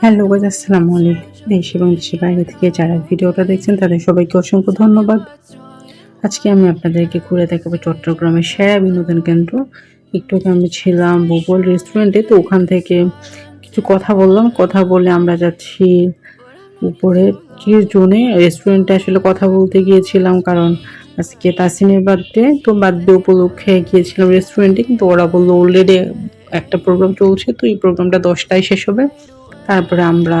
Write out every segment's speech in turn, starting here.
Hello guys আসসালামু আলাইকুম। দেশ এবং দেশের বাইরে থেকে যারা ভিডিওটা দেখছেন, তাদের সবাইকে অসংখ্য ধন্যবাদ। আজকে আমি আপনাদেরকে ঘুরে দেখাবো চট্টগ্রামের সেরা বিনোদন কেন্দ্র। একটু আমি ছিলাম ভূগোল রেস্টুরেন্টে তো ওখান থেকে কিছু কথা বললাম। কথা বলে আমরা যাচ্ছি উপরে কি জোনে রেস্টুরেন্টে আসলে কথা বলতে গিয়েছিলাম, কারণ আজকে তাসিনের বার্থডে তো বার্থডে উপলক্ষে গিয়েছিলাম রেস্টুরেন্টে কিন্তু ওরা বলল অলরেডি একটা প্রোগ্রাম চলছে, তো এই প্রোগ্রামটা দশটায় শেষ হবে। তারপরে আমরা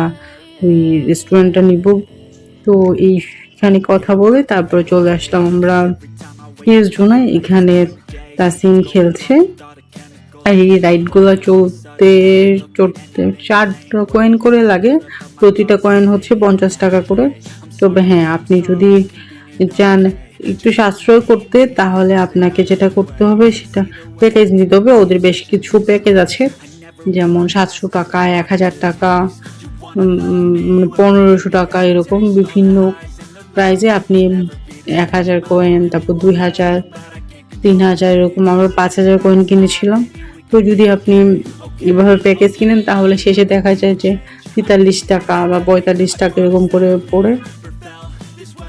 ওই রেস্টুরেন্টটা নিব। তো এইখানে কথা বলে তারপরে চলে আসলাম আমরা পিএস জোনায় এখানে তাসিন খেলছে। আর এই রাইডগুলো চলতে, চড়তে চারটা কয়েন করে লাগে। প্রতিটা কয়েন হচ্ছে পঞ্চাশ টাকা করে। তবে হ্যাঁ আপনি যদি চান একটু সাশ্রয় করতে, তাহলে আপনাকে যেটা করতে হবে সেটা প্যাকেজ নিতে হবে। ওদের বেশ কিছু প্যাকেজ আছে। যেমন সাতশো টাকা, এক হাজার টাকা পনেরোশো টাকা এরকম বিভিন্ন প্রাইজে আপনি এক হাজার কয়েন তারপর দুই হাজার, তিন হাজার এরকম আমরা পাঁচ হাজার কয়েন কিনেছিলাম। তো যদি আপনি এভাবে প্যাকেজ কিনেন, তাহলে শেষে দেখা যায় যে তেতাল্লিশ টাকা বা পঁয়তাল্লিশ টাকা এরকম করে পড়ে।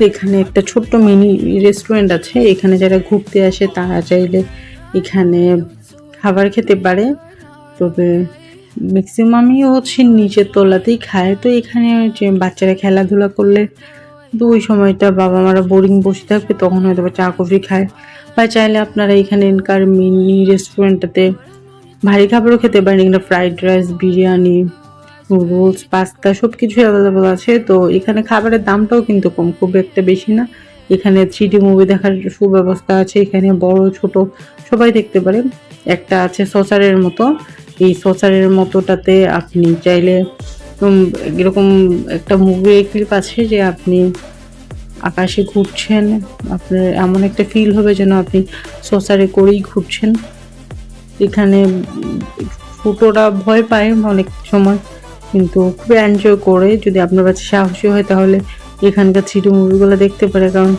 এখানে একটা ছোট্ট মিনি রেস্টুরেন্ট আছে, এখানে যারা ঘুরতে আসে, তারা চাইলে এখানে খাবার খেতে পারে। তবে ম্যাক্সিমামই হচ্ছে নিচের তলাতেই খায়। তো এখানে যে বাচ্চারা খেলাধুলা করলে তো ওই সময়টা বাবা মারা বোরিং বসে থাকবে, তখন হয়তো বা চা, কফি খায়। বা চাইলে আপনারা এখানকার মিনি রেস্টুরেন্টটাতে ভারী খাবারও খেতে পারেন। এখানে fried rice biryani rolls pasta সব কিছু অ্যাভেলেবল আছে। তো এখানে খাবারের দামটাও কিন্তু কম, খুব একটা বেশি না। এখানে থ্রি মুভি দেখার সুব্যবস্থা আছে। এখানে বড়, ছোট সবাই দেখতে পারে। একটা আছে সসারের মতো। এই সসারের মতোটাতে আপনি চাইলে এরকম একটা মুভি ক্লিপ আছে যে আপনি আকাশে ঘুরছেন, আপনার এমন একটা ফিল হবে যেন আপনি সসারে করেই ঘুরছেন। এখানে ফুটোরা ভয় পায় অনেক সময়, কিন্তু খুব এনজয় করে। যদি আপনার কাছে সাহসী হয় তাহলে এখানকার থ্রিডি মুভিগুলো দেখতে পারে, কারণ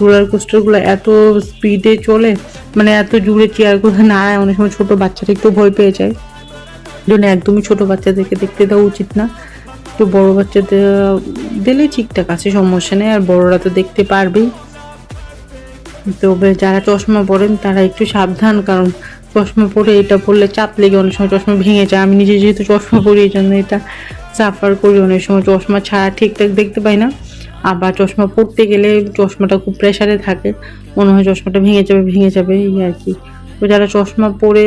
রোলার কোস্টারগুলো এত স্পিডে চলে মানে এত জুড়ে চেয়ারগুলো নাড়ায়, অনেক সময় ছোটো বাচ্চারা একটু ভয় পেয়ে যায়। জন্য একদমই ছোট বাচ্চাদেরকে দেখতে দেওয়া উচিত না। তো বড় বাচ্চাদের দিলে ঠিকঠাক আছে, সমস্যা নেই, আর বড়রা তো দেখতে পারবেই। তবে যারা চশমা পরেন, তারা একটু সাবধান, কারণ চশমা পরে এটা পরলে চাপ লেগে অনেক সময় চশমা ভেঙে যায়। আমি নিজে যেহেতু চশমা পরি, এই জন্য এটা সাফার করি, অনেক সময় চশমা ছাড়া ঠিকঠাক দেখতে পাই না। আবার চশমা পরতে গেলে চশমাটা খুব প্রেশারে থাকে, মনে হয় চশমাটা ভেঙে যাবে ভেঙে যাবে, এই আর কি। যারা চশমা পরে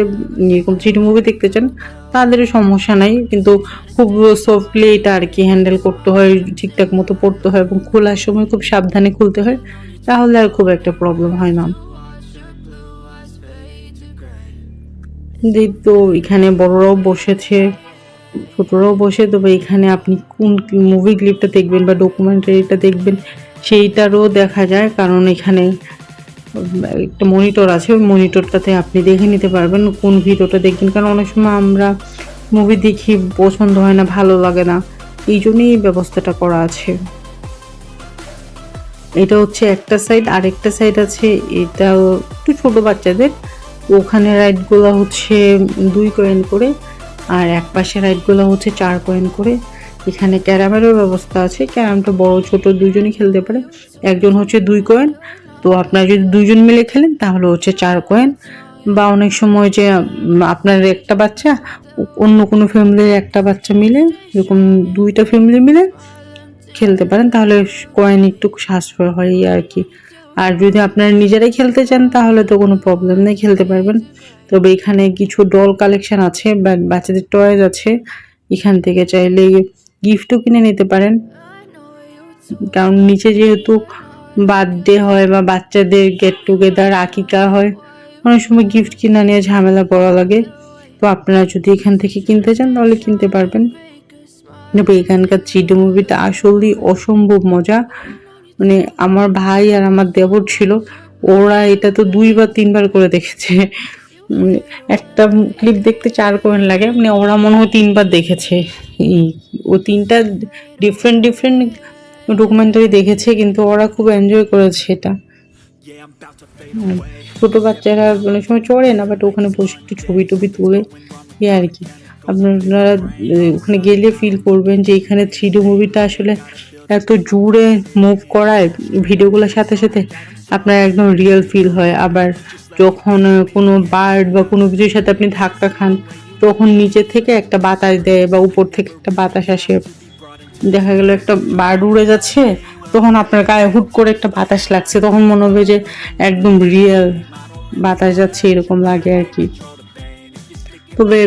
এরকম থ্রি মুভি দেখতে চান তাদের সমস্যা নাই। কিন্তু খুব সফটলি এটা আর কি হ্যান্ডেল করতে হয়, ঠিকঠাক মতো পড়তে হয় এবং খোলার সময় খুব সাবধানে খুলতে হয়, তাহলে আর খুব একটা প্রবলেম হয় না। তো এখানে বড়রাও বসেছে, ছোটরাও বসে, তবে এখানে আপনি কোন মুভি ক্লিপটা দেখবেন বা ডকুমেন্টারিটা দেখবেন, সেইটারও দেখা যায়, কারণ এখানে একটা মনিটর আছে, ওই মনিটরটাতে আপনি দেখে নিতে পারবেন কোন ভিডিওটা দেখবেন। কারণ অনেক সময় আমরা মুভি দেখি, পছন্দ হয় না, ভালো লাগে না। এই জন্যই ব্যবস্থাটা করা আছে। এটা হচ্ছে একটা সাইড আরেকটা সাইড আছে এটা একটু ছোট বাচ্চাদের। ওখানে রাইডগুলো হচ্ছে দুই কয়েন করে, আর এক পাশে রাইডগুলো হচ্ছে চার কয়েন করে। এখানে ক্যারামেরও ব্যবস্থা আছে, ক্যারামটা বড়, ছোট, দুইজনই খেলতে পারে। একজন হচ্ছে দুই কয়েন তো আপনারা যদি দুইজন মিলে খেলেন, তাহলে হচ্ছে চার কয়েন বা অনেক সময় যে আপনার একটা বাচ্চা, অন্য কোনো ফ্যামিলির একটা বাচ্চা মিলে, এরকম দুইটা ফ্যামিলি মিলে খেলতে পারেন, তাহলে কয়েন একটু সাশ্রয় হয় আর কি। আর যদি আপনারা নিজেরাই খেলতে চান, তাহলে তো কোনো প্রবলেম নেই, খেলতে পারবেন। তবে এখানে কিছু ডল কালেকশন আছে বা বাচ্চাদের টয়েজ আছে, এখান থেকে চাইলে গিফটও কিনে নিতে পারেন। কারণ নিচে যেহেতু বার্থডে হয় বা বাচ্চাদের গেট টুগেদার আকিকা হয় অনেক সময় গিফট কিনা নিয়ে ঝামেলা পড়া লাগে। তো আপনারা যদি এখান থেকে কিনতে চান তাহলে কিনতে পারবেন। তবে এখানকার থ্রিডি মুভিটা আসলেই অসম্ভব মজা। মানে আমার ভাই আর আমার দেবর ছিল ওরা এটা তো দুই বা তিনবার করে দেখেছে। উম, একটা ক্লিপ দেখতে চার কয়েন লাগে মানে ওরা মনে হয় তিনবার দেখেছে। ও তিনটা ডিফারেন্ট ডিফারেন্ট ডকুমেন্টারি দেখেছে, কিন্তু ওরা খুব এনজয় করেছে এটা। ছোট বাচ্চারা অনেক সময় চড়ে না বাট ওখানে বসে একটু ছবি টবি তুলে এই আর কি। আপনারা ওখানে গেলে ফিল করবেন যে এখানে থ্রি মুভিটা আসলে এত জুড়ে মুভ করায় ভিডিওগুলোর সাথে সাথে আপনার একদম রিয়েল ফিল হয়। আবার যখন কোনো বার্ড বা কোনো কিছুর সাথে আপনি ধাক্কা খান, তখন নিচে থেকে একটা বাতাস দেয় বা উপর থেকে একটা বাতাস আসে। দেখা গেল একটা বার্ড উড়ে যাচ্ছে, তখন আপনার গায়ে হুট করে একটা বাতাস লাগছে, তখন মনে হবে যে একদম রিয়েল বাতাস যাচ্ছে, এরকম লাগে আর কি। তবে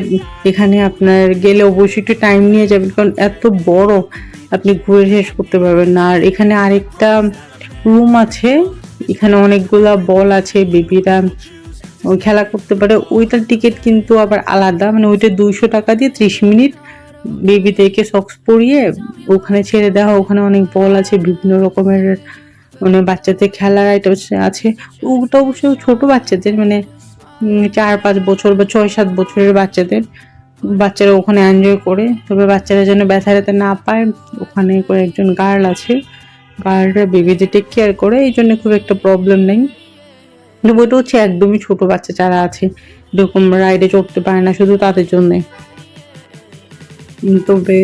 এখানে আপনার গেলে অবশ্যই একটু টাইম নিয়ে যাবেন, কারণ এত বড় আপনি ঘুরে শেষ করতে পারবেন না। আর এখানে আরেকটা রুম আছে, এখানে অনেকগুলা বল আছে, বেবিরা খেলা করতে পারে। ওইটার টিকিট কিন্তু আবার আলাদা মানে ওইটা দুইশো টাকা দিয়ে ত্রিশ মিনিট বেবিদেরকে সক্স পরিয়ে ওখানে ছেড়ে দেওয়া, ওখানে অনেক বল আছে, বিভিন্ন রকমের মানে বাচ্চাদের খেলার আইটেম আছে। ওটা অবশ্য ছোট বাচ্চাদের মানে চার, পাঁচ বছর বা ছয়, সাত বছরের বাচ্চাদের। বাচ্চারা ওখানে এনজয় করে, তবে বাচ্চারা যেন ব্যথা যাতে না পায়, ওখানে করে একজন গার্ল আছে। গার্লরা বেবিদের টেক কেয়ার করে, এই জন্য খুব একটা প্রবলেম নেই। ওইটা হচ্ছে একদমই ছোট বাচ্চা যারা আছে, এরকম রাইডে চড়তে পারে না শুধু তাদের জন্যে। তবে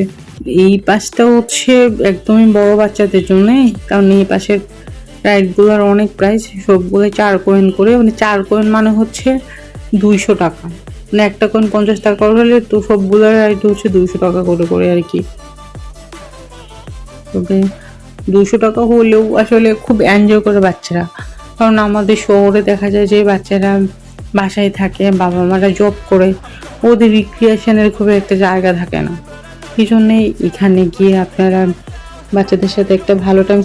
এই পাশটা হচ্ছে একদমই বড় বাচ্চাদের জন্য কারণ এই পাশের রাইডগুলোর অনেক প্রাইস সবগুলো চার কয়েন করে মানে চার কয়েন মানে হচ্ছে দুইশো টাকা। মানে একটা কয়েন পঞ্চাশ টাকা করে হলে তো সবগুলো রাইড হচ্ছে দুইশো টাকা করে করে আর কি। তবে দুশো টাকা হলেও আসলে খুব এনজয় করে বাচ্চারা। কারণ আমাদের শহরে দেখা যায় যে বাচ্চারা বাসায় থাকে বাবা মারা জব করে, ওদের রিক্রিয়েশনের খুব একটা জায়গা থাকে না। এই জন্যে এখানে গিয়ে আপনারা বাচ্চাদের সাথে একটা ভালো টাইম